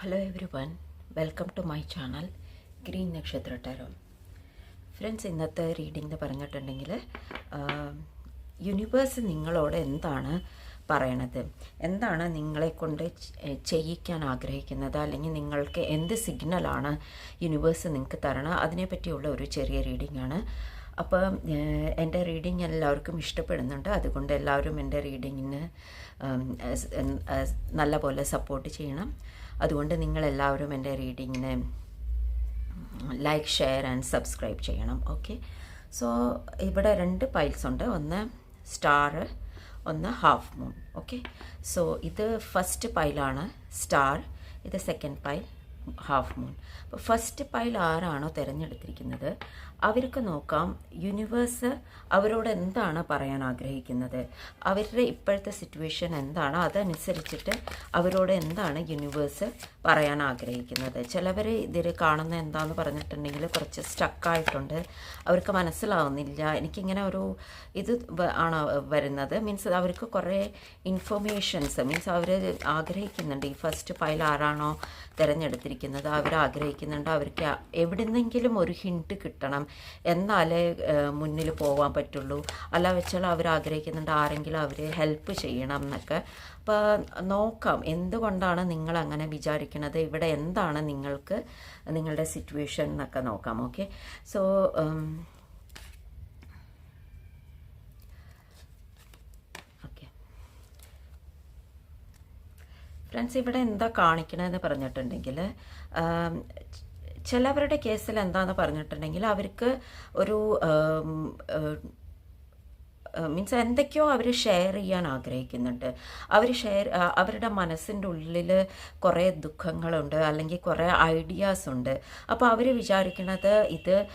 Hello everyone welcome to my channel green Nakshatra tarot friends ഇന്നത്തെ reading എന്ന് പറഞ്ഞിട്ടുണ്ടെങ്കിൽ universe നിങ്ങളോട് എന്താണ് പറയണത്? എന്താണ് നിങ്ങളെ കൊണ്ട് ചെയ്യിക്കാൻ ആഗ്രഹിക്കുന്നത്? അല്ലെങ്കിൽ നിങ്ങൾക്ക് എന്ത് സിഗ്നലാണ് യൂണിവേഴ്സ് നിങ്ങൾക്ക് തരണം? അതിനെപ്പറ്റിയുള്ള ഒരു ചെറിയ റീഡിംഗ് ആണ്. അപ്പോൾ എന്റെ റീഡിങ് എല്ലാവർക്കും ഇഷ്ടപ്പെടുന്നുണ്ട്. അതുകൊണ്ട് എല്ലാവരും എന്റെ റീഡിങ്ങിന് നല്ലപോലെ സപ്പോർട്ട് ചെയ്യണം. അതുകൊണ്ട് നിങ്ങളെല്ലാവരും എന്റെ റീഡിങ്ങിനെ ലൈക്ക് ഷെയർ ആൻഡ് സബ്സ്ക്രൈബ് ചെയ്യണം ഓക്കെ? സോ ഇവിടെ രണ്ട് പൈൽസ് ഉണ്ട്. ഒന്ന് സ്റ്റാർ ഒന്ന് ഹാഫ് മൂൺ ഓക്കെ? സോ ഇത് ഫസ്റ്റ് പൈലാണ് സ്റ്റാർ ഇത് സെക്കൻഡ് പൈൽ ഹാഫ് മൂൺ. അപ്പോൾ ഫസ്റ്റ് പൈൽ ആരാണോ തിരഞ്ഞെടുത്തിരിക്കുന്നത്? അവർക്ക് നോക്കാം യൂണിവേഴ്സ് അവരോട് എന്താണ് പറയാൻ ആഗ്രഹിക്കുന്നത്? അവരുടെ ഇപ്പോഴത്തെ സിറ്റുവേഷൻ എന്താണ്? അതനുസരിച്ചിട്ട് അവരോട് എന്താണ് യൂണിവേഴ്സ് പറയാൻ ആഗ്രഹിക്കുന്നത്? ചിലവർ ഇതിൽ കാണുന്ന എന്താന്ന് പറഞ്ഞിട്ടുണ്ടെങ്കിൽ കുറച്ച് സ്റ്റക്കായിട്ടുണ്ട് അവർക്ക് മനസ്സിലാവുന്നില്ല. എനിക്കിങ്ങനെ ഒരു ഇത് ആണ് വരുന്നത്. മീൻസ് അവർക്ക് കുറേ ഇൻഫർമേഷൻസ് മീൻസ് അവർ ആഗ്രഹിക്കുന്നുണ്ട്. ഈ ഫസ്റ്റ് ഫയൽ ആരാണോ തിരഞ്ഞെടുത്തിരിക്കുന്നത് അവർ ആഗ്രഹിക്കുന്നുണ്ട് അവർക്ക് എവിടുന്നെങ്കിലും ഒരു ഹിന്റ് കിട്ടണം. എന്നാലേ മുന്നിൽ പോകാൻ പറ്റുള്ളൂ. അല്ല വെച്ചാൽ അവർ ആഗ്രഹിക്കുന്നുണ്ട് ആരെങ്കിലും അവരെ ഹെൽപ്പ് ചെയ്യണം എന്നൊക്കെ. അപ്പോൾ നോക്കാം എന്തുകൊണ്ടാണ് നിങ്ങൾ അങ്ങനെ വിചാരിക്കുന്നത് ഇവിടെ എന്താണ് നിങ്ങൾക്ക് നിങ്ങളുടെ സിറ്റുവേഷൻ എന്നൊക്കെ നോക്കാം ഓക്കെ? സോ ഫ്രണ്ട്സ് ഇവിടെ എന്താ കാണിക്കണമെന്ന് പറഞ്ഞിട്ടുണ്ടെങ്കിൽ ചിലവരുടെ കേസിൽ എന്താണെന്ന് പറഞ്ഞിട്ടുണ്ടെങ്കിൽ അവർക്ക് ഒരു മീൻസ് എന്തൊക്കെയോ അവർ ഷെയർ ചെയ്യാൻ ആഗ്രഹിക്കുന്നുണ്ട്. അവർ ഷെയർ അവരുടെ മനസ്സിന്റെ ഉള്ളിൽ കുറേ ദുഃഖങ്ങളുണ്ട് അല്ലെങ്കിൽ കുറേ ഐഡിയാസ് ഉണ്ട്. അപ്പോൾ അവർ വിചാരിക്കുന്നത് ഇത്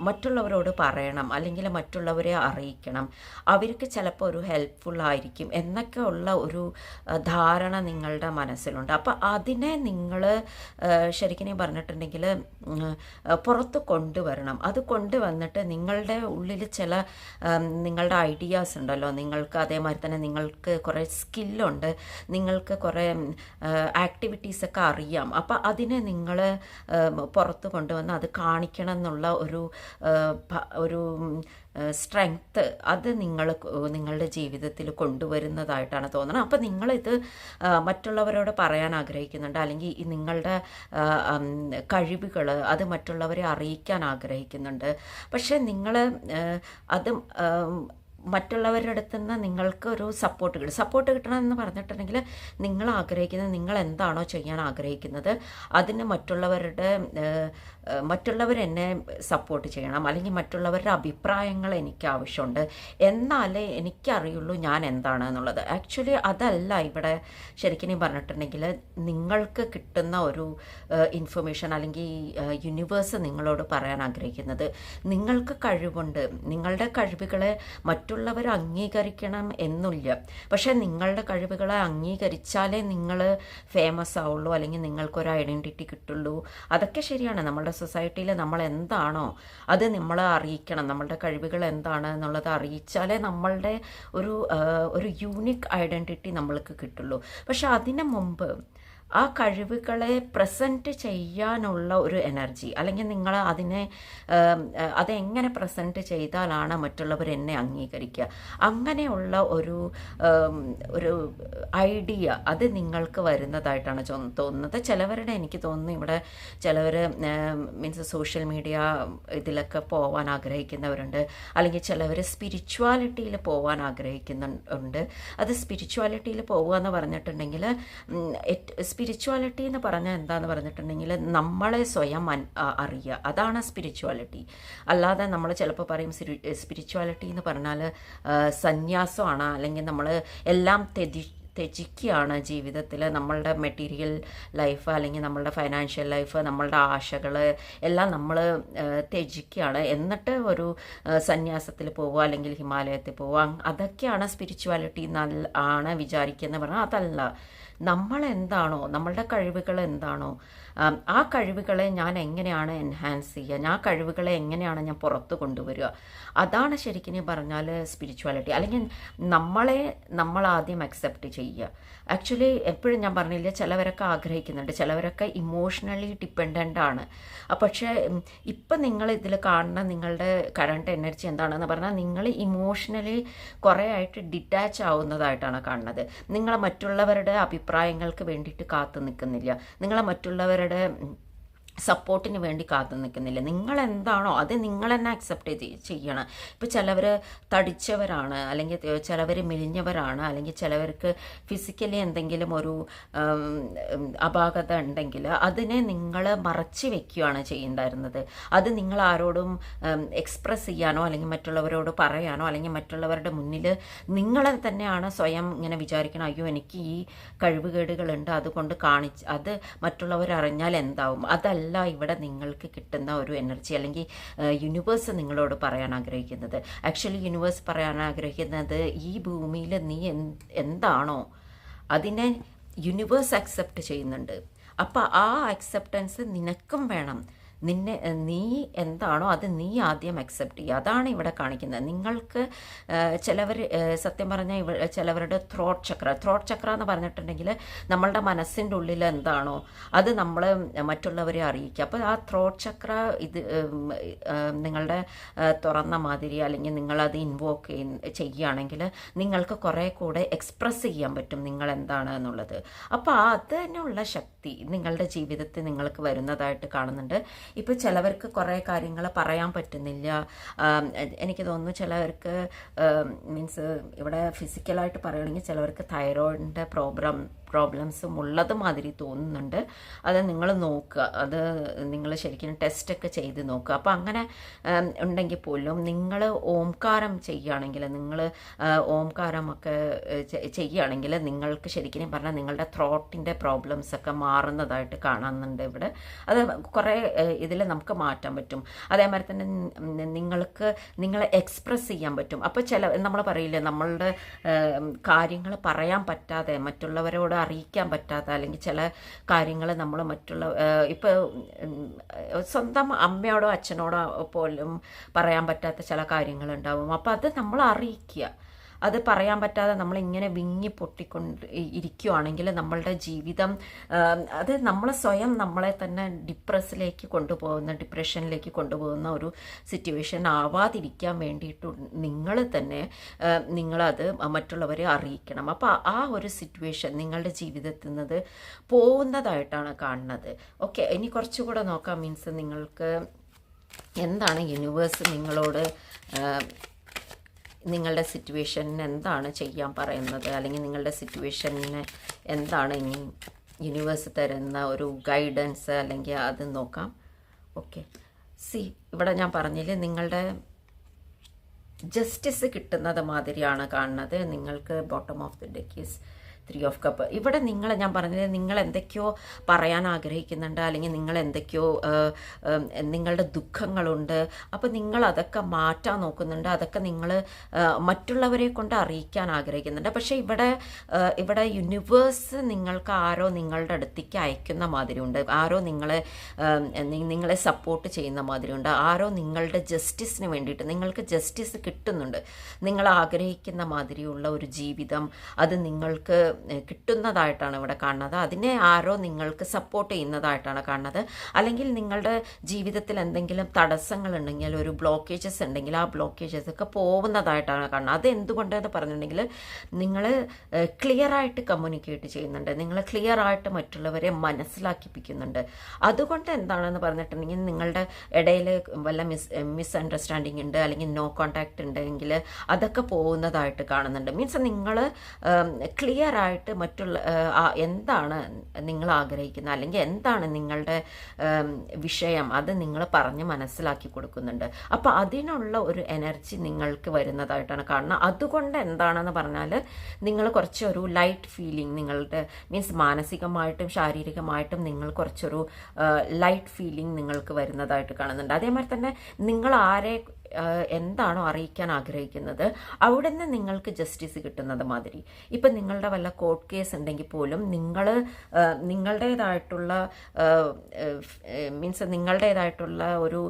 മറ്റുള്ളവരോട് പറയണം അല്ലെങ്കിൽ മറ്റുള്ളവരെ അറിയിക്കണം. അവർക്ക് ചിലപ്പോൾ ഒരു ഹെൽപ്ഫുൾ ആയിരിക്കും എന്നൊക്കെ ഉള്ള ഒരു ധാരണ നിങ്ങളുടെ മനസ്സിലുണ്ട്. അപ്പോൾ അതിനെ നിങ്ങൾ ശരിക്കും പറഞ്ഞിട്ടുണ്ടെങ്കിൽ പുറത്ത് കൊണ്ടുവരണം. അത് കൊണ്ടുവന്നിട്ട് നിങ്ങളുടെ ഉള്ളിൽ ചില നിങ്ങളുടെ ഐഡിയാസ് ഉണ്ടല്ലോ. നിങ്ങൾക്ക് അതേമാതിരി തന്നെ നിങ്ങൾക്ക് കുറേ സ്കില്ലുണ്ട് നിങ്ങൾക്ക് കുറേ ആക്ടിവിറ്റീസൊക്കെ അറിയാം. അപ്പോൾ അതിനെ നിങ്ങൾ പുറത്ത് കൊണ്ടുവന്ന് അത് കാണിക്കണം എന്നുള്ള ഒരു ഒരു സ്ട്രെങ്ത്ത് അത് നിങ്ങൾ നിങ്ങളുടെ ജീവിതത്തിൽ കൊണ്ടുവരുന്നതായിട്ടാണ് തോന്നുന്നത് അപ്പോൾ നിങ്ങളിത് മറ്റുള്ളവരോട് പറയാൻ ആഗ്രഹിക്കുന്നുണ്ട്. അല്ലെങ്കിൽ നിങ്ങളുടെ കഴിവുകൾ അത് മറ്റുള്ളവരെ അറിയിക്കാൻ ആഗ്രഹിക്കുന്നുണ്ട്. പക്ഷേ നിങ്ങൾ അത് മറ്റുള്ളവരുടെ അടുത്ത് നിന്ന് നിങ്ങൾക്ക് ഒരു സപ്പോർട്ട് കിട്ടും. സപ്പോർട്ട് കിട്ടണമെന്ന് പറഞ്ഞിട്ടുണ്ടെങ്കിൽ നിങ്ങൾ ആഗ്രഹിക്കുന്നത് നിങ്ങൾ എന്താണോ ചെയ്യാൻ ആഗ്രഹിക്കുന്നത് അതിന് മറ്റുള്ളവരുടെ മറ്റുള്ളവർ എന്നെ സപ്പോർട്ട് ചെയ്യണം അല്ലെങ്കിൽ മറ്റുള്ളവരുടെ അഭിപ്രായങ്ങൾ എനിക്ക് ആവശ്യമുണ്ട് എന്നാലേ എനിക്കറിയുള്ളൂ ഞാൻ എന്താണ് എന്നുള്ളത്. ആക്ച്വലി അതല്ല ഇവിടെ ശരിക്കും പറഞ്ഞിട്ടുണ്ടെങ്കിൽ നിങ്ങൾക്ക് കിട്ടുന്ന ഒരു ഇൻഫർമേഷൻ അല്ലെങ്കിൽ യൂണിവേഴ്സ് നിങ്ങളോട് പറയാൻ ആഗ്രഹിക്കുന്നത്. നിങ്ങൾക്ക് കഴിവുണ്ട്. നിങ്ങളുടെ കഴിവുകളെ മറ്റുള്ളവർ അംഗീകരിക്കണം എന്നില്ല. പക്ഷേ നിങ്ങളുടെ കഴിവുകളെ അംഗീകരിച്ചാലേ നിങ്ങൾ ഫേമസ് ആവുള്ളൂ അല്ലെങ്കിൽ നിങ്ങൾക്കൊരു ഐഡന്റിറ്റി കിട്ടുള്ളൂ. അതൊക്കെ ശരിയാണ്. നമ്മുടെ സൊസൈറ്റിയിൽ നമ്മൾ എന്താണോ അത് നമ്മളെ അറിയിക്കണം. നമ്മളുടെ കഴിവുകൾ എന്താണ് എന്നുള്ളത് അറിയിച്ചാലേ നമ്മളുടെ ഒരു ഒരു യൂണിക് ഐഡന്റിറ്റി നമ്മൾക്ക് കിട്ടുള്ളൂ. പക്ഷെ അതിനു മുമ്പ് ആ കഴിവുകളെ പ്രസന്റ് ചെയ്യാനുള്ള ഒരു എനർജി അല്ലെങ്കിൽ നിങ്ങൾ അതിനെ അതെങ്ങനെ പ്രസന്റ് ചെയ്താലാണ് മറ്റുള്ളവർ എന്നെ അംഗീകരിക്കുക. അങ്ങനെയുള്ള ഒരു ഒരു ഐഡിയ അത് നിങ്ങൾക്ക് വരുന്നതായിട്ടാണ് തോന്നുന്നത്. ചിലവരുടെ എനിക്ക് തോന്നുന്നു ഇവിടെ ചിലവർ മീൻസ് സോഷ്യൽ മീഡിയ ഇതിലൊക്കെ പോവാൻ ആഗ്രഹിക്കുന്നവരുണ്ട്. അല്ലെങ്കിൽ ചിലവർ സ്പിരിച്വാലിറ്റിയിൽ പോവാൻ ആഗ്രഹിക്കുന്നുണ്ട്. അത് സ്പിരിച്വാലിറ്റിയിൽ പോകുക എന്ന് പറഞ്ഞിട്ടുണ്ടെങ്കിൽ സ്പിരിച്വാലിറ്റി എന്ന് പറഞ്ഞാൽ എന്താന്ന് പറഞ്ഞിട്ടുണ്ടെങ്കിൽ നമ്മളെ സ്വയം അറിയുക. അതാണ് സ്പിരിച്വാലിറ്റി അല്ലാതെ നമ്മൾ ചിലപ്പോൾ പറയും സ്പിരിച്വാലിറ്റി എന്ന് പറഞ്ഞാൽ സന്യാസമാണ്. അല്ലെങ്കിൽ നമ്മൾ എല്ലാം തെതി ത്യജിക്കുകയാണ് ജീവിതത്തിൽ. നമ്മളുടെ മെറ്റീരിയൽ ലൈഫ് അല്ലെങ്കിൽ നമ്മളുടെ ഫൈനാൻഷ്യൽ ലൈഫ് നമ്മളുടെ ആശകൾ എല്ലാം നമ്മൾ ത്യജിക്കുകയാണ് എന്നിട്ട് ഒരു സന്യാസത്തിൽ പോവുക അല്ലെങ്കിൽ ഹിമാലയത്തിൽ പോവുക. അതൊക്കെയാണ് സ്പിരിച്വാലിറ്റി നല്ല ആണ് വിചാരിക്കുന്നത് പറഞ്ഞാൽ അതല്ല. നമ്മൾ എന്താണോ നമ്മളുടെ കഴിവുകൾ എന്താണോ ആ കഴിവുകളെ ഞാൻ എങ്ങനെയാണ് എൻഹാൻസ് ചെയ്യുക? ആ കഴിവുകളെ എങ്ങനെയാണ് ഞാൻ പുറത്ത് കൊണ്ടുവരിക? അതാണ് ശരിക്കും പറഞ്ഞാൽ സ്പിരിച്വാലിറ്റി അല്ലെങ്കിൽ നമ്മളെ നമ്മൾ ആദ്യം അക്സെപ്റ്റ് ചെയ്യുക. ആക്ച്വലി എപ്പോഴും ഞാൻ പറഞ്ഞില്ല ചിലവരൊക്കെ ആഗ്രഹിക്കുന്നുണ്ട്. ചിലവരൊക്കെ ഇമോഷണലി ഡിപ്പെൻഡന്റ് ആണ്. പക്ഷേ ഇപ്പം നിങ്ങൾ ഇതിൽ കാണുന്ന നിങ്ങളുടെ കറണ്ട് എനർജി എന്താണെന്ന് പറഞ്ഞാൽ നിങ്ങൾ ഇമോഷണലി കുറേ ആയിട്ട് ഡിറ്റാച്ച് ആവുന്നതായിട്ടാണ് കാണുന്നത്. നിങ്ങൾ മറ്റുള്ളവരുടെ അഭിപ്രായങ്ങൾക്ക് വേണ്ടിയിട്ട് കാത്തു നിൽക്കുന്നില്ല. നിങ്ങളെ മറ്റുള്ളവരുടെ സപ്പോർട്ടിന് വേണ്ടി കാത്തു നിൽക്കുന്നില്ല. നിങ്ങൾ എന്താണോ അത് നിങ്ങൾ തന്നെ അക്സെപ്റ്റ് ചെയ്യണം. ഇപ്പോൾ ചിലവർ തടിച്ചവരാണ് അല്ലെങ്കിൽ ചിലവർ മെലിഞ്ഞവരാണ് അല്ലെങ്കിൽ ചിലവർക്ക് ഫിസിക്കലി എന്തെങ്കിലും ഒരു അപാകത ഉണ്ടെങ്കിൽ അതിനെ നിങ്ങൾ മറച്ചു വെക്കുകയാണ് ചെയ്യുന്നുണ്ടായിരുന്നത് അത് നിങ്ങൾ ആരോടും എക്സ്പ്രസ് ചെയ്യാനോ അല്ലെങ്കിൽ മറ്റുള്ളവരോട് പറയാനോ അല്ലെങ്കിൽ മറ്റുള്ളവരുടെ മുന്നിൽ നിങ്ങളെ തന്നെയാണ് സ്വയം ഇങ്ങനെ വിചാരിക്കണം അയ്യോ എനിക്ക് ഈ കഴിവുകേടുകളുണ്ട് അതുകൊണ്ട് കാണിച്ച് അത് മറ്റുള്ളവർ അറിഞ്ഞാൽ എന്താവും? അതല്ല ഇവിടെ നിങ്ങൾക്ക് കിട്ടുന്ന ഒരു എനർജി അല്ലെങ്കിൽ യൂണിവേഴ്സ് നിങ്ങളോട് പറയാൻ ആഗ്രഹിക്കുന്നത്. ആക്ച്വലി യൂണിവേഴ്സ് പറയാൻ ആഗ്രഹിക്കുന്നത് ഈ ഭൂമിയിൽ നീ എന്ത് എന്താണോ അതിനെ യൂണിവേഴ്സ് അക്സെപ്റ്റ് ചെയ്യുന്നുണ്ട്. അപ്പോൾ ആ അക്സെപ്റ്റൻസ് നിനക്കും വേണം. നിന്നെ നീ എന്താണോ അത് നീ ആദ്യം അക്സെപ്റ്റ് ചെയ്യുക. അതാണ് ഇവിടെ കാണിക്കുന്നത്. നിങ്ങൾക്ക് ചിലവർ സത്യം പറഞ്ഞാൽ ഇവ ചിലവരുടെ ത്രോട്ട് ചക്ര ത്രോട്ട് ചക്ര എന്ന് പറഞ്ഞിട്ടുണ്ടെങ്കിൽ നമ്മളുടെ മനസ്സിന്റെ ഉള്ളിൽ എന്താണോ അത് നമ്മൾ മറ്റുള്ളവരെ അറിയിക്കുക. അപ്പോൾ ആ ത്രോട്ട് ചക്ര ഇത് നിങ്ങളുടെ തുറന്ന മാതിരി അല്ലെങ്കിൽ നിങ്ങളത് ഇൻവോക്ക് ചെയ്യുകയാണെങ്കിൽ നിങ്ങൾക്ക് കുറേ കൂടെ എക്സ്പ്രസ് ചെയ്യാൻ പറ്റും നിങ്ങൾ എന്താണ് എന്നുള്ളത്. അപ്പോൾ അതിനുള്ള ശക്തി നിങ്ങളുടെ ജീവിതത്തിൽ നിങ്ങൾക്ക് വരുന്നതായിട്ട് കാണുന്നുണ്ട്. ഇപ്പോൾ ചിലവർക്ക് കുറേ കാര്യങ്ങൾ പറയാൻ പറ്റുന്നില്ല. എനിക്ക് തോന്നുന്നു ചിലവർക്ക് മീൻസ് ഇവിടെ ഫിസിക്കലായിട്ട് പറയുകയാണെങ്കിൽ ചിലവർക്ക് തൈറോയിഡിന്റെ പ്രോബ്ലം പ്രോബ്ലംസും ഉള്ളത് മാതിരി തോന്നുന്നുണ്ട്. അത് നിങ്ങൾ നോക്കുക. അത് നിങ്ങൾ ശരിക്കും ടെസ്റ്റൊക്കെ ചെയ്ത് നോക്കുക. അപ്പോൾ അങ്ങനെ ഉണ്ടെങ്കിൽ പോലും നിങ്ങൾ ഓംകാരം ചെയ്യുകയാണെങ്കിൽ നിങ്ങൾ ഓംകാരമൊക്കെ ചെയ്യുകയാണെങ്കിൽ നിങ്ങൾക്ക് ശരിക്കും പറഞ്ഞാൽ നിങ്ങളുടെ ത്രോട്ടിന്റെ പ്രോബ്ലംസ് ഒക്കെ മാറുന്നതായിട്ട് കാണുന്നുണ്ട് ഇവിടെ. അത് കുറേ ഇതിൽ നമുക്ക് മാറ്റാൻ പറ്റും. അതേമാതിരി തന്നെ നിങ്ങൾക്ക് നിങ്ങളെ എക്സ്പ്രസ് ചെയ്യാൻ പറ്റും. അപ്പോൾ ചില നമ്മൾ പറയില്ലേ നമ്മളുടെ കാര്യങ്ങൾ പറയാൻ പറ്റാതെ മറ്റുള്ളവരോട് അറിയിക്കാൻ പറ്റാത്ത അല്ലെങ്കിൽ ചില കാര്യങ്ങൾ നമ്മൾ മറ്റുള്ള ഇപ്പോൾ സ്വന്തം അമ്മയോടോ അച്ഛനോടോ പോലും പറയാൻ പറ്റാത്ത ചില കാര്യങ്ങളുണ്ടാവും. അപ്പോൾ അത് നമ്മൾ അറിയിക്കുക. അത് പറയാൻ പറ്റാതെ നമ്മൾ ഇങ്ങനെ വിങ്ങി പൊട്ടിക്കൊണ്ട് ഇരിക്കുകയാണെങ്കിൽ നമ്മളുടെ ജീവിതം അത് നമ്മളെ സ്വയം നമ്മളെ തന്നെ ഡിപ്രസ്സിലേക്ക് കൊണ്ടുപോകുന്ന ഡിപ്രഷനിലേക്ക് കൊണ്ടുപോകുന്ന ഒരു സിറ്റുവേഷൻ ആവാതിരിക്കാൻ വേണ്ടിയിട്ട് നിങ്ങൾ തന്നെ നിങ്ങളത് മറ്റുള്ളവരെ അറിയിക്കണം. അപ്പോൾ ആ ഒരു സിറ്റുവേഷൻ നിങ്ങളുടെ ജീവിതത്തിൽ നിന്നത് പോകുന്നതായിട്ടാണ് കാണുന്നത്. ഓക്കെ ഇനി കുറച്ചുകൂടെ നോക്കാം മീൻസ് നിങ്ങൾക്ക് എന്താണ് യൂണിവേഴ്സ് നിങ്ങളോട് നിങ്ങളുടെ സിറ്റുവേഷനിന് എന്താണ് ചെയ്യാൻ പറയുന്നത്? അല്ലെങ്കിൽ നിങ്ങളുടെ സിറ്റുവേഷനിന് എന്താണ് ഇനി യൂണിവേഴ്സ് തരുന്ന ഒരു ഗൈഡൻസ് അല്ലെങ്കിൽ അത് നോക്കാം. ഓക്കെ സി ഇവിടെ ഞാൻ പറഞ്ഞില്ലേ നിങ്ങളുടെ ജസ്റ്റിസ് കിട്ടുന്നത് മാതിരിയാണ് കാണുന്നത്. നിങ്ങൾക്ക് bottom of the deck is three of cup ഇവിടെ നിങ്ങൾ ഞാൻ പറഞ്ഞത് നിങ്ങൾ എന്തൊക്കെയോ പറയാൻ ആഗ്രഹിക്കുന്നുണ്ട് അല്ലെങ്കിൽ നിങ്ങൾ എന്തൊക്കെയോ നിങ്ങളുടെ ദുഃഖങ്ങളുണ്ട്. അപ്പോൾ നിങ്ങൾ അതൊക്കെ മാറ്റാൻ നോക്കുന്നുണ്ട് അതൊക്കെ നിങ്ങൾ മറ്റുള്ളവരെ കൊണ്ട് അറിയിക്കാൻ ആഗ്രഹിക്കുന്നുണ്ട്. പക്ഷേ ഇവിടെ ഇവിടെ യൂണിവേഴ്സ് നിങ്ങൾക്ക് ആരോ നിങ്ങളുടെ അടുത്തേക്ക് അയക്കുന്ന മാതിരിയുണ്ട്. ആരോ നിങ്ങളെ നിങ്ങളെ സപ്പോർട്ട് ചെയ്യുന്ന മാതിരിയുണ്ട്. ആരോ നിങ്ങളുടെ ജസ്റ്റിസിന് വേണ്ടിയിട്ട് നിങ്ങൾക്ക് ജസ്റ്റിസ് കിട്ടുന്നുണ്ട്. നിങ്ങൾ ആഗ്രഹിക്കുന്ന മാതിരിയുള്ള ഒരു ജീവിതം അത് നിങ്ങൾക്ക് കിട്ടുന്നതായിട്ടാണ് ഇവിടെ കാണുന്നത്. അതിനെ ആരോ നിങ്ങൾക്ക് സപ്പോർട്ട് ചെയ്യുന്നതായിട്ടാണ് കാണുന്നത്. അല്ലെങ്കിൽ നിങ്ങളുടെ ജീവിതത്തിൽ എന്തെങ്കിലും തടസ്സങ്ങൾ ഉണ്ടെങ്കിൽ ഒരു ബ്ലോക്കേജസ് ഉണ്ടെങ്കിൽ ആ ബ്ലോക്കേജസ് ഒക്കെ പോകുന്നതായിട്ടാണ് കാണുന്നത്. അത് എന്തുകൊണ്ടെന്ന് പറഞ്ഞിട്ടുണ്ടെങ്കിൽ നിങ്ങൾ ക്ലിയർ ആയിട്ട് കമ്മ്യൂണിക്കേറ്റ് ചെയ്യുന്നുണ്ട്. നിങ്ങൾ ക്ലിയർ ആയിട്ട് മറ്റുള്ളവരെ മനസ്സിലാക്കിപ്പിക്കുന്നുണ്ട്. അതുകൊണ്ട് എന്താണെന്ന് പറഞ്ഞിട്ടുണ്ടെങ്കിൽ നിങ്ങളുടെ ഇടയിൽ വല്ല മിസ് മിസ് അണ്ടർസ്റ്റാൻഡിങ് ഉണ്ട് അല്ലെങ്കിൽ നോ കോണ്ടാക്ട് ഉണ്ടെങ്കിൽ അതൊക്കെ പോകുന്നതായിട്ട് കാണുന്നുണ്ട്. മീൻസ് നിങ്ങൾ ക്ലിയർ ആയിട്ട് മറ്റുള്ള എന്താണ് നിങ്ങൾ ആഗ്രഹിക്കുന്നത്? അല്ലെങ്കിൽ എന്താണ് നിങ്ങളുടെ വിഷയം? അത് നിങ്ങൾ പറഞ്ഞ് മനസ്സിലാക്കി കൊടുക്കുന്നുണ്ട്. അപ്പോൾ അതിനുള്ള ഒരു എനർജി നിങ്ങൾക്ക് വരുന്നതായിട്ടാണ് കാണുന്നത്. അതുകൊണ്ട് എന്താണെന്ന് പറഞ്ഞാൽ നിങ്ങൾ കുറച്ചൊരു ലൈറ്റ് ഫീലിംഗ് നിങ്ങളുടെ മീൻസ് മാനസികമായിട്ടും ശാരീരികമായിട്ടും നിങ്ങൾ കുറച്ചൊരു ലൈറ്റ് ഫീലിംഗ് നിങ്ങൾക്ക് വരുന്നതായിട്ട് കാണുന്നുണ്ട്. അതേമാതിരി തന്നെ നിങ്ങൾ ആരെ എന്താണോ അറിയിക്കാൻ ആഗ്രഹിക്കുന്നത് അവിടെ നിന്ന് നിങ്ങൾക്ക് ജസ്റ്റിസ് കിട്ടുന്നത് മാതിരി. ഇപ്പം നിങ്ങളുടെ വല്ല കോർട്ട് കേസ് ഉണ്ടെങ്കിൽ പോലും നിങ്ങൾ നിങ്ങളുടേതായിട്ടുള്ള മീൻസ് നിങ്ങളുടേതായിട്ടുള്ള ഒരു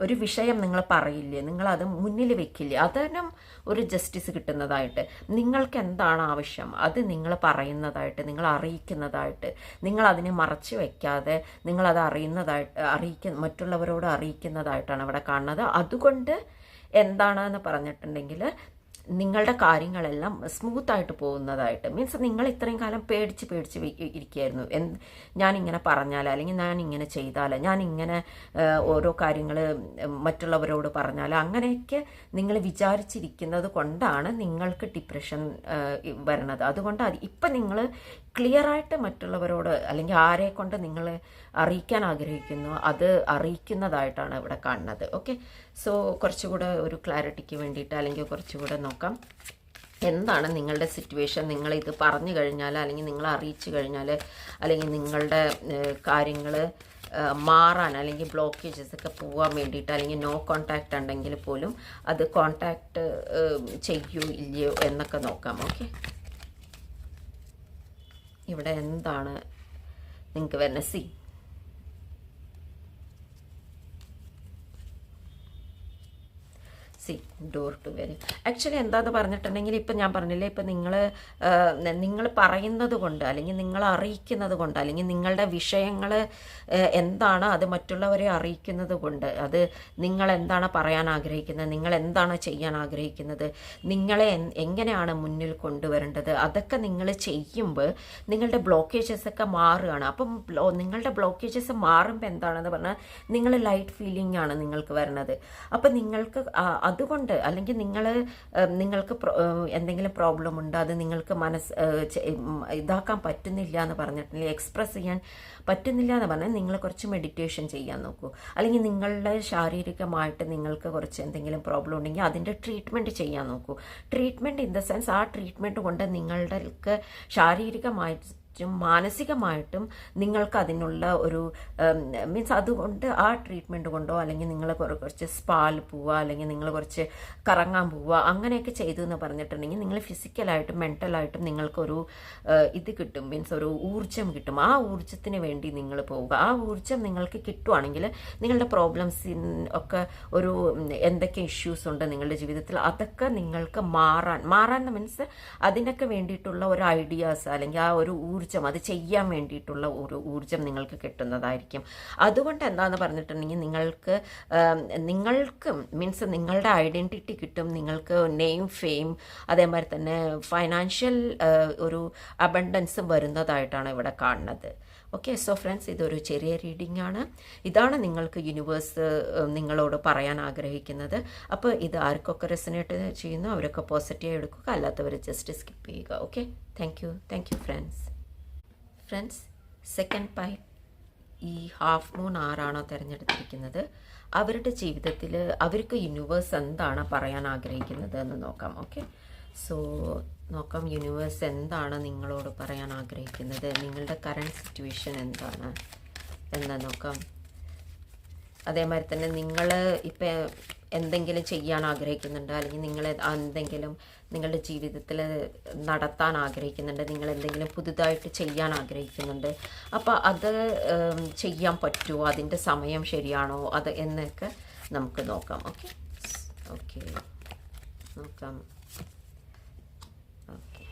ഒരു വിഷയം നിങ്ങൾ പറയില്ലേ? നിങ്ങളത് മുന്നിൽ വെക്കില്ലേ? അതിനും ഒരു ജസ്റ്റിസ് കിട്ടുന്നതായിട്ട്. നിങ്ങൾക്ക് എന്താണ് ആവശ്യം? അത് നിങ്ങൾ പറയുന്നതായിട്ട് നിങ്ങൾ അറിയിക്കുന്നതായിട്ട്. നിങ്ങൾ അതിനെ മറച്ചു വെക്കാതെ നിങ്ങളത് അറിയുന്നതായിട്ട് അറിയിക്ക മറ്റുള്ളവരോട് അറിയിക്കുന്നതായിട്ടാണ് ഇവിടെ കാണുന്നത്. അതുകൊണ്ട് എന്താണെന്ന് പറഞ്ഞിട്ടുണ്ടെങ്കിൽ നിങ്ങളുടെ കാര്യങ്ങളെല്ലാം സ്മൂത്തായിട്ട് പോകുന്നതായിട്ട്. മീൻസ് നിങ്ങൾ ഇത്രയും കാലം പേടിച്ച് പേടിച്ച് ഇരിക്കുകയായിരുന്നു. എന്ത് ഞാനിങ്ങനെ പറഞ്ഞാൽ അല്ലെങ്കിൽ ഞാൻ ഇങ്ങനെ ചെയ്താൽ ഞാൻ ഇങ്ങനെ ഓരോ കാര്യങ്ങൾ മറ്റുള്ളവരോട് പറഞ്ഞാൽ അങ്ങനെയൊക്കെ നിങ്ങൾ വിചാരിച്ചിരിക്കുന്നത് കൊണ്ടാണ് നിങ്ങൾക്ക് ഡിപ്രഷൻ വരണത്. അതുകൊണ്ട് അത് ഇപ്പം നിങ്ങൾ ക്ലിയറായിട്ട് മറ്റുള്ളവരോട് അല്ലെങ്കിൽ ആരെ കൊണ്ട് നിങ്ങൾ അറിയിക്കാൻ ആഗ്രഹിക്കുന്നു അത് അറിയിക്കുന്നതായിട്ടാണ് ഇവിടെ കാണുന്നത്. ഓക്കെ സോ കുറച്ചുകൂടെ ഒരു ക്ലാരിറ്റിക്ക് വേണ്ടിയിട്ട് അല്ലെങ്കിൽ കുറച്ചുകൂടെ നോക്കാം. എന്താണ് നിങ്ങളുടെ സിറ്റുവേഷൻ നിങ്ങൾ ഇത് പറഞ്ഞു കഴിഞ്ഞാൽ അല്ലെങ്കിൽ നിങ്ങൾ അറിയിച്ചു കഴിഞ്ഞാൽ അല്ലെങ്കിൽ നിങ്ങളുടെ കാര്യങ്ങൾ മാറാൻ അല്ലെങ്കിൽ ബ്ലോക്കേജസ് ഒക്കെ പോകാൻ വേണ്ടിയിട്ട് അല്ലെങ്കിൽ നോ കോണ്ടാക്റ്റ് ഉണ്ടെങ്കിൽ പോലും അത് കോണ്ടാക്റ്റ് ചെയ്യൂ ഇല്ലയോ എന്നൊക്കെ നോക്കാം. ഓക്കെ ഇവിടെ എന്താണ് നിങ്ങൾക്ക് വരുന്ന C C door to very. Actually എന്താന്ന് പറഞ്ഞിട്ടുണ്ടെങ്കിൽ ഇപ്പം ഞാൻ പറഞ്ഞില്ലേ ഇപ്പം നിങ്ങൾ നിങ്ങൾ പറയുന്നത് കൊണ്ട് അല്ലെങ്കിൽ നിങ്ങൾ അറിയിക്കുന്നത് കൊണ്ട് അല്ലെങ്കിൽ നിങ്ങളുടെ വിഷയങ്ങൾ എന്താണ് അത് മറ്റുള്ളവരെ അറിയിക്കുന്നത് കൊണ്ട് അത് നിങ്ങൾ എന്താണ് പറയാൻ ആഗ്രഹിക്കുന്നത് നിങ്ങൾ എന്താണ് ചെയ്യാൻ ആഗ്രഹിക്കുന്നത് നിങ്ങളെ എങ്ങനെയാണ് മുന്നിൽ കൊണ്ടുവരേണ്ടത് അതൊക്കെ നിങ്ങൾ ചെയ്യുമ്പോൾ നിങ്ങളുടെ ബ്ലോക്കേജസ് ഒക്കെ മാറുകയാണ്. അപ്പം നിങ്ങളുടെ ബ്ലോക്കേജസ് മാറുമ്പോൾ എന്താണെന്ന് പറഞ്ഞാൽ നിങ്ങൾ ലൈറ്റ് ഫീലിംഗ് ആണ് നിങ്ങൾക്ക് വരുന്നത്. അപ്പം നിങ്ങൾക്ക് അതുകൊണ്ട് അല്ലെങ്കിൽ നിങ്ങൾ നിങ്ങൾക്ക് എന്തെങ്കിലും പ്രോബ്ലം ഉണ്ട്? അത് നിങ്ങൾക്ക് മനസ്സ് ഇതാക്കാൻ പറ്റുന്നില്ല എന്ന് പറഞ്ഞിട്ടുണ്ടെങ്കിൽ എക്സ്പ്രസ് ചെയ്യാൻ പറ്റുന്നില്ല എന്ന് പറഞ്ഞാൽ നിങ്ങൾ കുറച്ച് മെഡിറ്റേഷൻ ചെയ്യാൻ നോക്കൂ. അല്ലെങ്കിൽ നിങ്ങളുടെ ശാരീരികമായിട്ട് നിങ്ങൾക്ക് കുറച്ച് എന്തെങ്കിലും പ്രോബ്ലം ഉണ്ടെങ്കിൽ അതിന്റെ ട്രീറ്റ്മെന്റ് ചെയ്യാൻ നോക്കൂ. ട്രീറ്റ്മെന്റ് ഇൻ ദ സെൻസ് ആ ട്രീറ്റ്മെന്റ് കൊണ്ട് നിങ്ങളുടെ ശാരീരികമായിട്ട് ും മാനസികമായിട്ടും നിങ്ങൾക്ക് അതിനുള്ള ഒരു മീൻസ് അതുകൊണ്ട് ആ ട്രീറ്റ്മെന്റ് കൊണ്ടോ അല്ലെങ്കിൽ നിങ്ങൾ കുറച്ച് സ്പാൽ പോവുക അല്ലെങ്കിൽ നിങ്ങൾ കുറച്ച് കറങ്ങാൻ പോവുക അങ്ങനെയൊക്കെ ചെയ്തു എന്ന് പറഞ്ഞിട്ടുണ്ടെങ്കിൽ നിങ്ങൾ ഫിസിക്കലായിട്ടും മെന്റലായിട്ടും നിങ്ങൾക്കൊരു ഇത് കിട്ടും. മീൻസ് ഒരു ഊർജം കിട്ടും. ആ ഊർജത്തിന് വേണ്ടി നിങ്ങൾ പോവുക. ആ ഊർജം നിങ്ങൾക്ക് കിട്ടുവാണെങ്കിൽ നിങ്ങളുടെ പ്രോബ്ലംസ് ഒക്കെ ഒരു എന്തൊക്കെ ഇഷ്യൂസ് ഉണ്ട് നിങ്ങളുടെ ജീവിതത്തിൽ അതൊക്കെ നിങ്ങൾക്ക് മാറാൻ മാറാൻ മീൻസ് അതിനൊക്കെ വേണ്ടിയിട്ടുള്ള ഒരു ഐഡിയാസ് അല്ലെങ്കിൽ ആ ഒരു ഊർജം അത് ചെയ്യാൻ വേണ്ടിയിട്ടുള്ള ഒരു ഊർജം നിങ്ങൾക്ക് കിട്ടുന്നതായിരിക്കും. അതുകൊണ്ട് എന്താണെന്ന് പറഞ്ഞിട്ടുണ്ടെങ്കിൽ നിങ്ങൾക്ക് നിങ്ങൾക്ക് മീൻസ് നിങ്ങളുടെ ഐഡന്റിറ്റി കിട്ടും നിങ്ങൾക്ക് നെയിം ഫെയിം അതേമാതിരി തന്നെ ഫൈനാൻഷ്യൽ ഒരു അബണ്ടൻസ് വരുന്നതായിട്ടാണ് ഇവിടെ കാണുന്നത്. ഓക്കെ സോ ഫ്രണ്ട്സ് ഇതൊരു ചെറിയ റീഡിംഗ് ആണ്. ഇതാണ് നിങ്ങൾക്ക് യൂണിവേഴ്സ് നിങ്ങളോട് പറയാൻ ആഗ്രഹിക്കുന്നത്. അപ്പോൾ ഇത് ആർക്കൊക്കെ റെസിനേറ്റ് ചെയ്യുന്നു അവരൊക്കെ പോസിറ്റീവ് എടുക്കുക അല്ലാത്തവർ ജസ്റ്റ് സ്കിപ്പ് ചെയ്യുക. Okay thank you thank you friends friends second pile ഈ ഹാഫ് മൂൺ ആരാണോ തിരഞ്ഞെടുത്തിരിക്കുന്നത്? അവരുടെ ജീവിതത്തിൽ അവർക്ക് യൂണിവേഴ്സ് എന്താണ് പറയാൻ ആഗ്രഹിക്കുന്നത് എന്ന് നോക്കാം ഓക്കെ സോ നോക്കാം യൂണിവേഴ്സ് എന്താണ് നിങ്ങളോട് പറയാൻ ആഗ്രഹിക്കുന്നത്? നിങ്ങളുടെ കറണ്ട് സിറ്റുവേഷൻ എന്താണ്? എന്ന് നോക്കാം. അതേമാതിരി തന്നെ നിങ്ങൾ ഇപ്പം എന്തെങ്കിലും ചെയ്യാൻ ആഗ്രഹിക്കുന്നുണ്ടോ? അല്ലെങ്കിൽ നിങ്ങൾ എന്തെങ്കിലും നിങ്ങളുടെ ജീവിതത്തിൽ നടത്താൻ ആഗ്രഹിക്കുന്നുണ്ട്. നിങ്ങൾ എന്തെങ്കിലും പുതുതായിട്ട് ചെയ്യാൻ ആഗ്രഹിക്കുന്നുണ്ട്. അപ്പോൾ അത് ചെയ്യാൻ പറ്റുമോ? അതിന്റെ സമയം ശരിയാണോ? അത് എന്നൊക്കെ നമുക്ക് നോക്കാം. ഓക്കെ? ഓക്കെ. നോക്കാം ഓക്കെ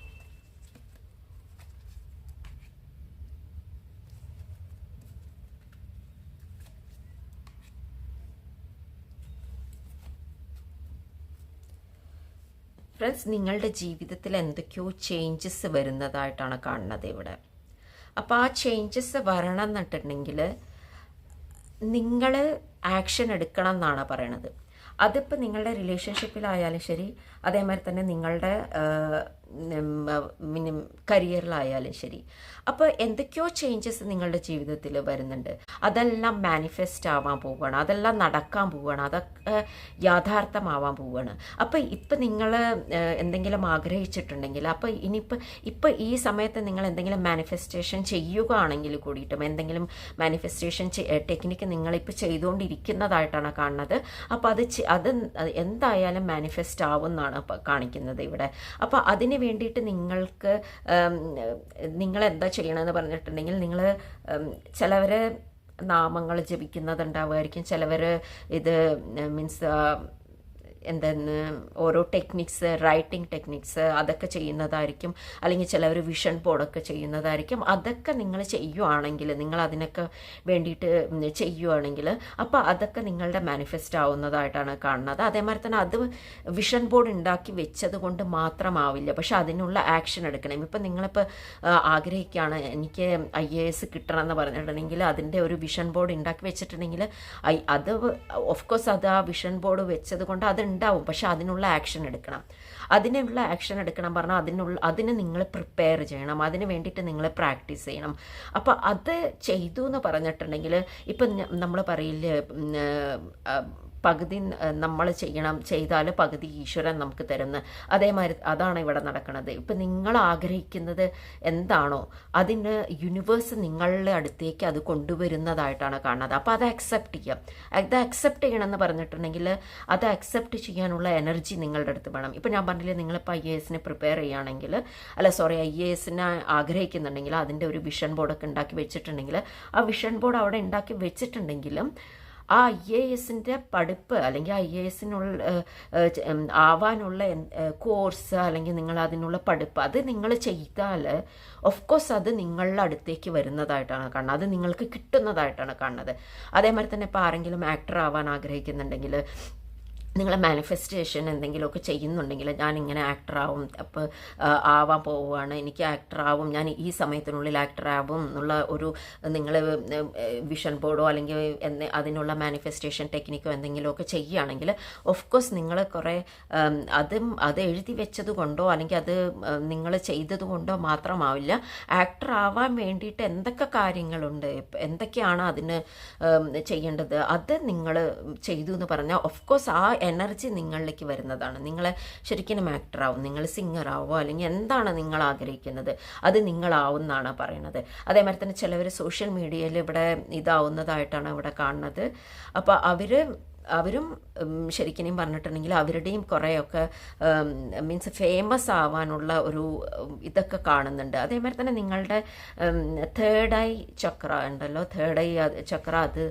ഫ്രണ്ട്സ് നിങ്ങളുടെ ജീവിതത്തിൽ എന്തൊക്കെയോ ചേഞ്ചസ് വരുന്നതായിട്ടാണ് കാണുന്നത് ഇവിടെ. അപ്പോൾ ആ ചേഞ്ചസ് വരണം എന്നിട്ടുണ്ടെങ്കിൽ നിങ്ങൾ ആക്ഷൻ എടുക്കണം എന്നാണ് പറയണത്. അതിപ്പോൾ നിങ്ങളുടെ റിലേഷൻഷിപ്പിലായാലും ശരി അതേമാതിരി തന്നെ നിങ്ങളുടെ മിനിം കരിയറിലായാലും ശരി. അപ്പോൾ എന്തൊക്കെയോ ചേഞ്ചസ് നിങ്ങളുടെ ജീവിതത്തിൽ വരുന്നുണ്ട്. അതെല്ലാം മാനിഫെസ്റ്റ് ആവാൻ പോവുകയാണ്. അതെല്ലാം നടക്കാൻ പോവുകയാണ്. അതൊക്കെ യാഥാർത്ഥമാവാൻ പോവുകയാണ്. അപ്പോൾ ഇപ്പം നിങ്ങൾ എന്തെങ്കിലും ആഗ്രഹിച്ചിട്ടുണ്ടെങ്കിൽ അപ്പോൾ ഇനിയിപ്പോൾ ഇപ്പോൾ ഈ സമയത്ത് നിങ്ങൾ എന്തെങ്കിലും മാനിഫെസ്റ്റേഷൻ ചെയ്യുകയാണെങ്കിൽ കൂടിയിട്ടും എന്തെങ്കിലും മാനിഫെസ്റ്റേഷൻ ടെക്നിക്ക് നിങ്ങളിപ്പോൾ ചെയ്തുകൊണ്ടിരിക്കുന്നതായിട്ടാണ് കാണുന്നത്. അപ്പോൾ അത് അത് എന്തായാലും മാനിഫെസ്റ്റ് ആവുമെന്നാണ് കാണിക്കുന്നത് ഇവിടെ. അപ്പോൾ അതിന് വേണ്ടിയിട്ട് നിങ്ങൾക്ക് നിങ്ങൾ എന്താ ചെയ്യണമെന്ന് പറഞ്ഞിട്ടുണ്ടെങ്കിൽ നിങ്ങൾ ചിലവർ നാമങ്ങൾ ജപിക്കുന്നതുണ്ടാവുമായിരിക്കും. ചിലവർ ഇത് മീൻസ് എന്തെന്ന് ഓരോ ടെക്നിക്സ് റൈറ്റിംഗ് ടെക്നിക്സ് അതൊക്കെ ചെയ്യുന്നതായിരിക്കും. അല്ലെങ്കിൽ ചിലവർ വിഷൻ ബോർഡൊക്കെ ചെയ്യുന്നതായിരിക്കും. അതൊക്കെ നിങ്ങൾ ചെയ്യുവാണെങ്കിൽ നിങ്ങൾ അതിനൊക്കെ വേണ്ടിയിട്ട് ചെയ്യുവാണെങ്കിൽ അപ്പോൾ അതൊക്കെ നിങ്ങളുടെ മാനിഫെസ്റ്റ് ആവുന്നതായിട്ടാണ് കാണുന്നത്. അതേമാതിരി തന്നെ അത് വിഷൻ ബോർഡ് ഉണ്ടാക്കി വെച്ചത് കൊണ്ട് മാത്രമാവില്ല. പക്ഷെ അതിനുള്ള ആക്ഷൻ എടുക്കണം. ഇപ്പം നിങ്ങളിപ്പോൾ ആഗ്രഹിക്കുകയാണ് എനിക്ക് ഐ എ എസ് കിട്ടണം എന്ന് പറഞ്ഞിട്ടുണ്ടെങ്കിൽ അതിന്റെ ഒരു വിഷൻ ബോർഡ് ഉണ്ടാക്കി വെച്ചിട്ടുണ്ടെങ്കിൽ അത് ഓഫ് കോഴ്സ് അത് ആ വിഷൻ ബോർഡ് വെച്ചത് കൊണ്ട് അത് ഉണ്ടാവും. പക്ഷെ അതിനുള്ള ആക്ഷൻ എടുക്കണം. അതിനുള്ള ആക്ഷൻ എടുക്കണം പറഞ്ഞാൽ അതിനുള്ള അതിന് നിങ്ങൾ പ്രിപ്പയർ ചെയ്യണം. അതിന് വേണ്ടിയിട്ട് നിങ്ങൾ പ്രാക്ടീസ് ചെയ്യണം. അപ്പോൾ അത് ചെയ്തു എന്ന് പറഞ്ഞിട്ടുണ്ടെങ്കിൽ ഇപ്പം നമ്മൾ പറയില്ലേ പകുതി നമ്മൾ ചെയ്യണം ചെയ്താൽ പകുതി ഈശ്വരൻ നമുക്ക് തരുന്ന. അതേമാതിരി അതാണ് ഇവിടെ നടക്കുന്നത് ഇപ്പം നിങ്ങൾ ആഗ്രഹിക്കുന്നത് എന്താണോ അതിന് യൂണിവേഴ്സ് നിങ്ങളുടെ അടുത്തേക്ക് അത് കൊണ്ടുവരുന്നതായിട്ടാണ് കാണുന്നത്. അപ്പോൾ അത് അക്സെപ്റ്റ് ചെയ്യാം. അത് അക്സെപ്റ്റ് ചെയ്യണമെന്ന് പറഞ്ഞിട്ടുണ്ടെങ്കിൽ അത് അക്സെപ്റ്റ് ചെയ്യാനുള്ള എനർജി നിങ്ങളുടെ അടുത്ത് വേണം. ഇപ്പം ഞാൻ പറഞ്ഞില്ലേ നിങ്ങളിപ്പോൾ ഐ എ എസിന് പ്രിപ്പയർ ചെയ്യുകയാണെങ്കിൽ അല്ല സോറി ഐ എ എസിനെ ആഗ്രഹിക്കുന്നുണ്ടെങ്കിൽ അതിന്റെ ഒരു വിഷൻ ബോർഡൊക്കെ ഉണ്ടാക്കി വെച്ചിട്ടുണ്ടെങ്കിൽ ആ വിഷൻ ബോർഡ് അവിടെ ഉണ്ടാക്കി വെച്ചിട്ടുണ്ടെങ്കിലും ആ ഐ എ എസിന്റെ പഠിപ്പ് അല്ലെങ്കിൽ ഐ എ എസിനുള്ള ആവാനുള്ള കോഴ്സ് അല്ലെങ്കിൽ നിങ്ങൾ അതിനുള്ള പഠിപ്പ് അത് നിങ്ങൾ ചെയ്താൽ ഓഫ് കോഴ്സ് അത് നിങ്ങളുടെ അടുത്തേക്ക് വരുന്നതായിട്ടാണ് കാണുന്നത്. അത് നിങ്ങൾക്ക് കിട്ടുന്നതായിട്ടാണ് കാണുന്നത്. അതേമാതിരി തന്നെ ഇപ്പോൾ ആരെങ്കിലും ആക്ടർ ആവാൻ ആഗ്രഹിക്കുന്നുണ്ടെങ്കിൽ നിങ്ങൾ മാനിഫെസ്റ്റേഷൻ എന്തെങ്കിലുമൊക്കെ ചെയ്യുന്നുണ്ടെങ്കിൽ ഞാൻ ഇങ്ങനെ ആക്ടറാവും അപ്പോൾ ആവാൻ പോവുകയാണ്. എനിക്ക് ആക്ടറാവും ഞാൻ ഈ സമയത്തിനുള്ളിൽ ആക്ടറാവും എന്നുള്ള ഒരു നിങ്ങൾ വിഷൻ ബോർഡോ അല്ലെങ്കിൽ അതിനുള്ള മാനിഫെസ്റ്റേഷൻ ടെക്നിക്കോ എന്തെങ്കിലുമൊക്കെ ചെയ്യുകയാണെങ്കിൽ ഓഫ് കോഴ്സ് നിങ്ങൾ കുറേ അതും അത് എഴുതി വെച്ചത് കൊണ്ടോ അല്ലെങ്കിൽ അത് നിങ്ങൾ ചെയ്തത് കൊണ്ടോ മാത്രമാവില്ല. ആക്ടർ ആവാൻ വേണ്ടിയിട്ട് എന്തൊക്കെ കാര്യങ്ങളുണ്ട്? എന്തൊക്കെയാണ് അതിന് ചെയ്യേണ്ടത്? അത് നിങ്ങൾ ചെയ്തു എന്ന് പറഞ്ഞാൽ ഓഫ് കോഴ്സ് ആ എനർജി നിങ്ങളിലേക്ക് വരുന്നതാണ്. നിങ്ങൾ ശരിക്കും ആക്ടറാവും നിങ്ങൾ സിംഗർ സിംഗറാവോ അല്ലെങ്കിൽ എന്താണ് നിങ്ങൾ ആഗ്രഹിക്കുന്നത്? അത് നിങ്ങളാവും എന്നാണ് പറയുന്നത്. അതേമാതിരി തന്നെ ചിലവർ സോഷ്യൽ മീഡിയയിൽ ഇവിടെ ഇതാവുന്നതായിട്ടാണ് ഇവിടെ കാണുന്നത്. അപ്പോൾ അവർ അവരും ശരിക്കും പറഞ്ഞിട്ടുണ്ടെങ്കിൽ അവരുടെയും കുറേയൊക്കെ മീൻസ് ഫേമസ് ആവാനുള്ള ഒരു ഇതൊക്കെ കാണുന്നുണ്ട്. അതേമാതിരി തന്നെ നിങ്ങളുടെ തേർഡ് ഐ ചക്ര ഉണ്ടല്ലോ തേർഡ് ഐ ചക്ര അത്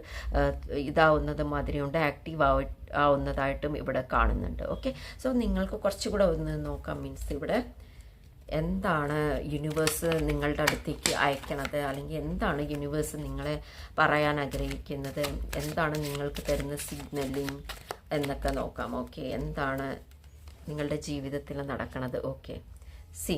ഇതാവുന്നത് മാതിരിയുണ്ട് ആക്റ്റീവ് ആവ ആവുന്നതായിട്ടും ഇവിടെ കാണുന്നുണ്ട്. ഓക്കെ സോ നിങ്ങൾക്ക് കുറച്ചുകൂടെ ഒന്ന് നോക്കാം മീൻസ് ഇവിടെ എന്താണ് യൂണിവേഴ്സ് നിങ്ങളുടെ അടുത്തേക്ക് അയക്കണത്? അല്ലെങ്കിൽ എന്താണ് യൂണിവേഴ്സ് നിങ്ങളെ പറയാൻ ആഗ്രഹിക്കുന്നത്? എന്താണ് നിങ്ങൾക്ക് തരുന്ന സിഗ്നലിങ് എന്നൊക്കെ നോക്കാം. ഓക്കെ എന്താണ് നിങ്ങളുടെ ജീവിതത്തിൽ നടക്കണത്? ഓക്കെ സി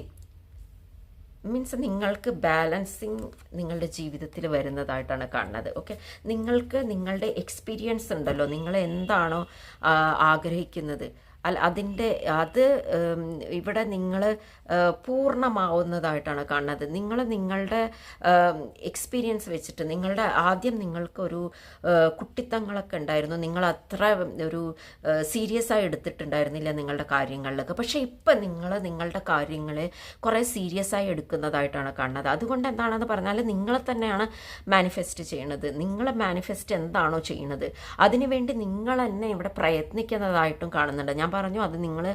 മീൻസ് നിങ്ങൾക്ക് ബാലൻസിങ് നിങ്ങളുടെ ജീവിതത്തിൽ വരുന്നതായിട്ടാണ് കാണുന്നത് ഓക്കെ നിങ്ങൾക്ക് നിങ്ങളുടെ എക്സ്പീരിയൻസ് ഉണ്ടല്ലോ നിങ്ങൾ എന്താണോ ആഗ്രഹിക്കുന്നത് അല്ല അതിന്റെ അത് ഇവിടെ നിങ്ങൾ പൂർണമാവുന്നതായിട്ടാണ് കാണുന്നത്. നിങ്ങൾ നിങ്ങളുടെ എക്സ്പീരിയൻസ് വെച്ചിട്ട് നിങ്ങളുടെ ആദ്യം നിങ്ങൾക്കൊരു കുട്ടിത്തങ്ങളൊക്കെ ഉണ്ടായിരുന്നു. നിങ്ങൾ അത്ര ഒരു സീരിയസ് ആയി എടുത്തിട്ടുണ്ടായിരുന്നില്ല നിങ്ങളുടെ കാര്യങ്ങളിലൊക്കെ. പക്ഷേ ഇപ്പം നിങ്ങൾ നിങ്ങളുടെ കാര്യങ്ങളെ കുറേ സീരിയസ് ആയി എടുക്കുന്നതായിട്ടാണ് കാണുന്നത്. അതുകൊണ്ട് എന്താണെന്ന് പറഞ്ഞാൽ നിങ്ങളെ തന്നെയാണ് മാനിഫെസ്റ്റ് ചെയ്യുന്നത്. നിങ്ങൾ മാനിഫെസ്റ്റ് എന്താണോ ചെയ്യുന്നത്. അതിനുവേണ്ടി നിങ്ങൾ തന്നെ ഇവിടെ പ്രയത്നിക്കുന്നതായിട്ടും കാണുന്നുണ്ട്. ഞാൻ പറഞ്ഞു അത് നിങ്ങൾ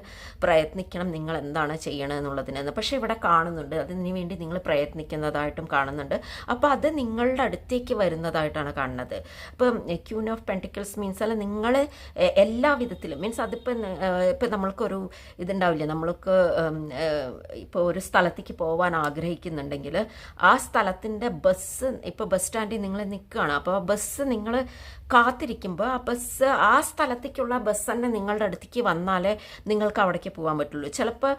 പ്രയത്നിക്കണം നിങ്ങൾ എന്താണ് ചെയ്യണമെന്നുള്ളതിനെന്ന് പക്ഷേ ഇവിടെ കാണുന്നുണ്ട് അതിന് വേണ്ടി നിങ്ങൾ പ്രയത്നിക്കുന്നതായിട്ടും കാണുന്നുണ്ട്. അപ്പോൾ അത് നിങ്ങളുടെ അടുത്തേക്ക് വരുന്നതായിട്ടാണ് കാണുന്നത്. ഇപ്പം ക്യൂൺ ഓഫ് പെന്റിക്കിൾസ് മീൻസ് അല്ല നിങ്ങൾ എല്ലാ വിധത്തിലും മീൻസ് അതിപ്പോൾ ഇപ്പം നമ്മൾക്കൊരു ഇതുണ്ടാവില്ലേ നമ്മൾക്ക് ഇപ്പോൾ ഒരു സ്ഥലത്തേക്ക് പോകാൻ ആഗ്രഹിക്കുന്നുണ്ടെങ്കിൽ ആ സ്ഥലത്തിന്റെ ബസ് ഇപ്പോൾ ബസ് സ്റ്റാൻഡിൽ നിങ്ങൾ നിൽക്കുകയാണ് അപ്പോൾ ബസ് നിങ്ങൾ കാത്തിരിക്കുമ്പോൾ ആ ബസ് ആ സ്ഥലത്തേക്കുള്ള ബസ് തന്നെ നിങ്ങളുടെ അടുത്തേക്ക് വന്ന വന്നാലേ നിങ്ങൾക്ക് അവിടേക്ക് പോകാൻ പറ്റുള്ളൂ. ചിലപ്പോൾ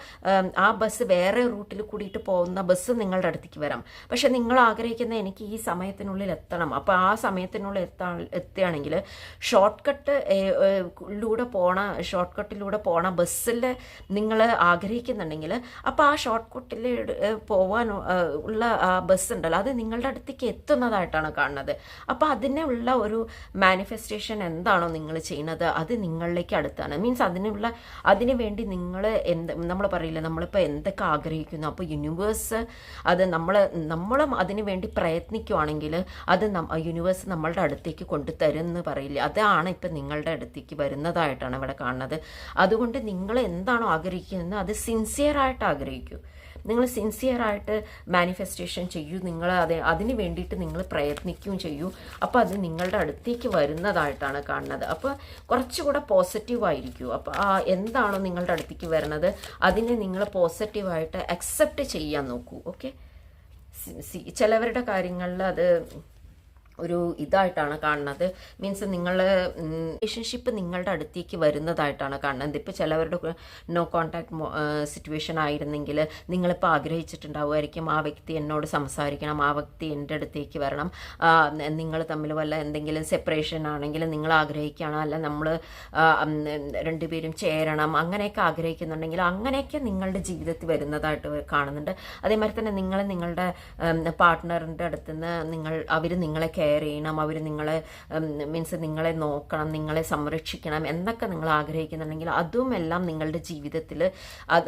ആ ബസ് വേറെ റൂട്ടിൽ കൂടിയിട്ട് പോകുന്ന ബസ് നിങ്ങളുടെ അടുത്തേക്ക് വരാം. പക്ഷെ നിങ്ങൾ ആഗ്രഹിക്കുന്ന എനിക്ക് ഈ സമയത്തിനുള്ളിൽ എത്തണം. അപ്പോൾ ആ സമയത്തിനുള്ളിൽ എത്താ എത്തുകയാണെങ്കിൽ ഷോർട്ട് കട്ട് ലൂടെ പോണ ഷോർട്ട് കട്ടിലൂടെ പോണ ബസ്സിൽ നിങ്ങൾ ആഗ്രഹിക്കുന്നുണ്ടെങ്കിൽ അപ്പോൾ ആ ഷോർട്ട് കട്ടിൽ പോവാൻ ഉള്ള ആ ബസ് ഉണ്ടല്ലോ അത് നിങ്ങളുടെ അടുത്തേക്ക് എത്തുന്നതായിട്ടാണ് കാണുന്നത്. അപ്പോൾ അതിനുള്ള ഒരു മാനിഫെസ്റ്റേഷൻ എന്താണോ നിങ്ങൾ ചെയ്യുന്നത് അത് നിങ്ങളിലേക്ക് അടുത്താണ്. മീൻസ് അതിനുള്ള അതിനു വേണ്ടി നിങ്ങൾ എന്ത് നമ്മൾ പറയില്ല നമ്മളിപ്പോൾ എന്തൊക്കെ ആഗ്രഹിക്കുന്നു? അപ്പോൾ യൂണിവേഴ്സ് അത് നമ്മൾ നമ്മളും അതിനു വേണ്ടി പ്രയത്നിക്കുവാണെങ്കിൽ അത് യൂണിവേഴ്സ് നമ്മളുടെ അടുത്തേക്ക് കൊണ്ടുതരും എന്ന് പറയില്ല? അതാണ് ഇപ്പം നിങ്ങളുടെ അടുത്തേക്ക് വരുന്നതായിട്ടാണ് ഇവിടെ കാണുന്നത്. അതുകൊണ്ട് നിങ്ങൾ എന്താണോ ആഗ്രഹിക്കുന്നത് അത് സിൻസിയറായിട്ട് ആഗ്രഹിക്കൂ. നിങ്ങൾ സിൻസിയറായിട്ട് മാനിഫെസ്റ്റേഷൻ ചെയ്യൂ. നിങ്ങൾ അത് അതിന് വേണ്ടിയിട്ട് നിങ്ങൾ പ്രയത്നിക്കുകയും ചെയ്യൂ. അപ്പോൾ അത് നിങ്ങളുടെ അടുത്തേക്ക് വരുന്നതായിട്ടാണ് കാണുന്നത്. അപ്പോൾ കുറച്ചുകൂടെ പോസിറ്റീവായിരിക്കും അപ്പോൾ ആ എന്താണോ നിങ്ങളുടെ അടുത്തേക്ക് വരുന്നത് അതിനെ നിങ്ങൾ പോസിറ്റീവായിട്ട് അക്സെപ്റ്റ് ചെയ്യാൻ നോക്കൂ. ഓക്കെ ചിലവരുടെ കാര്യങ്ങളിൽ അത് ഒരു ഇതായിട്ടാണ് കാണുന്നത്. മീൻസ് നിങ്ങൾ റിലേഷൻഷിപ്പ് നിങ്ങളുടെ അടുത്തേക്ക് വരുന്നതായിട്ടാണ് കാണുന്നത്. ഇപ്പോൾ ചിലവരുടെ നോ കോണ്ടാക്ട് സിറ്റുവേഷൻ ആയിരുന്നെങ്കിൽ നിങ്ങളിപ്പോൾ ആഗ്രഹിച്ചിട്ടുണ്ടാവുമായിരിക്കും ആ വ്യക്തി എന്നോട് സംസാരിക്കണം ആ വ്യക്തി എന്റെ അടുത്തേക്ക് വരണം. നിങ്ങൾ തമ്മിൽ വല്ല എന്തെങ്കിലും സെപ്പറേഷൻ ആണെങ്കിൽ നിങ്ങൾ ആഗ്രഹിക്കണം അല്ല നമ്മൾ രണ്ടുപേരും ചേരണം അങ്ങനെയൊക്കെ ആഗ്രഹിക്കുന്നുണ്ടെങ്കിൽ അങ്ങനെയൊക്കെ നിങ്ങളുടെ ജീവിതത്തിൽ വരുന്നതായിട്ട് കാണുന്നുണ്ട്. അതേമാതിരി തന്നെ നിങ്ങൾ നിങ്ങളുടെ പാർട്ട്ണറിന്റെ അടുത്ത് നിന്ന് നിങ്ങൾ അവർ നിങ്ങളെ കെയർ ചെയ്യണം. അവർ നിങ്ങളെ മീൻസ് നിങ്ങളെ നോക്കണം നിങ്ങളെ സംരക്ഷിക്കണം എന്നൊക്കെ നിങ്ങൾ ആഗ്രഹിക്കുന്നുണ്ടെങ്കിൽ അതും എല്ലാം നിങ്ങളുടെ ജീവിതത്തിൽ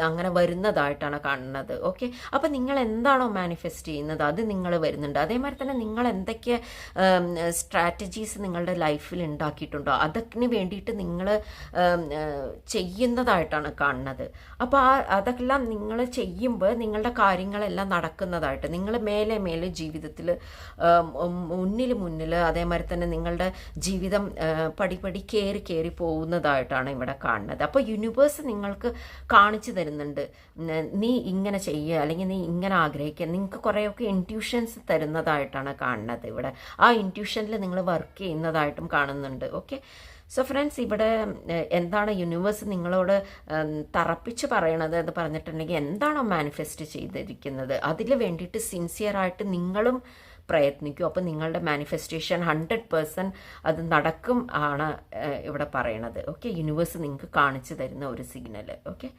അങ്ങനെ വരുന്നതായിട്ടാണ് കാണുന്നത്. ഓക്കെ അപ്പം നിങ്ങൾ എന്താണോ മാനിഫെസ്റ്റ് ചെയ്യുന്നത് അത് നിങ്ങൾ വരുന്നുണ്ട്. അതേമാതിരി തന്നെ നിങ്ങൾ എന്തൊക്കെ സ്ട്രാറ്റജീസ് നിങ്ങളുടെ ലൈഫിൽ ഉണ്ടാക്കിയിട്ടുണ്ടോ അതിന് വേണ്ടിയിട്ട് നിങ്ങൾ ചെയ്യുന്നതായിട്ടാണ് കാണുന്നത്. അപ്പോൾ ആ അതെല്ലാം നിങ്ങൾ ചെയ്യുമ്പോൾ നിങ്ങളുടെ കാര്യങ്ങളെല്ലാം നടക്കുന്നതായിട്ട് നിങ്ങൾ മേലെ മേലെ ജീവിതത്തിൽ മുന്നിൽ മുന്നിൽ അതേമാതിരി തന്നെ നിങ്ങളുടെ ജീവിതം പടിപടി കയറി കയറി പോകുന്നതായിട്ടാണ് ഇവിടെ കാണുന്നത്. അപ്പോൾ യൂണിവേഴ്സ് നിങ്ങൾക്ക് കാണിച്ചു തരുന്നുണ്ട്. നീ ഇങ്ങനെ ചെയ്യുക അല്ലെങ്കിൽ നീ ഇങ്ങനെ ആഗ്രഹിക്കുക നിങ്ങൾക്ക് കുറേയൊക്കെ ഇന്റ്യൂഷൻസ് തരുന്നതായിട്ടാണ് കാണുന്നത് ഇവിടെ. ആ ഇന്റ്യൂഷനിൽ നിങ്ങൾ വർക്ക് ചെയ്യുന്നതായിട്ടും കാണുന്നുണ്ട്. ഓക്കെ സോ ഫ്രണ്ട്സ് ഇവിടെ എന്താണ് യൂണിവേഴ്സ് നിങ്ങളോട് തറപ്പിച്ച് പറയണത് എന്ന് പറഞ്ഞിട്ടുണ്ടെങ്കിൽ എന്താണോ മാനിഫെസ്റ്റ് ചെയ്തിരിക്കുന്നത്? അതിൽ വേണ്ടിയിട്ട് സിൻസിയറായിട്ട് നിങ്ങളും പ്രയത്നിക്കും. അപ്പോൾ നിങ്ങളുടെ മാനിഫെസ്റ്റേഷൻ ഹൺഡ്രഡ് പേഴ്സന്റ് അത് നടക്കും ആണ് ഇവിടെ പറയണത്. ഓക്കെ യൂണിവേഴ്സ് നിങ്ങൾക്ക് കാണിച്ചു തരുന്ന ഒരു സിഗ്നൽ ഓക്കെ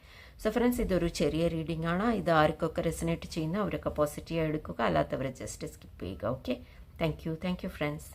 സോ ഫ്രണ്ട്സ് ഇതൊരു ചെറിയ റീഡിംഗ് ആണ്. ഇത് ആർക്കൊക്കെ റെസിനേറ്റ് ചെയ്യുന്ന അവരൊക്കെ പോസിറ്റീവ് എടുക്കുക. അല്ലാത്തവരെ ജസ്റ്റ് സ്കിപ്പ് ചെയ്യുക. Okay thank you thank you friends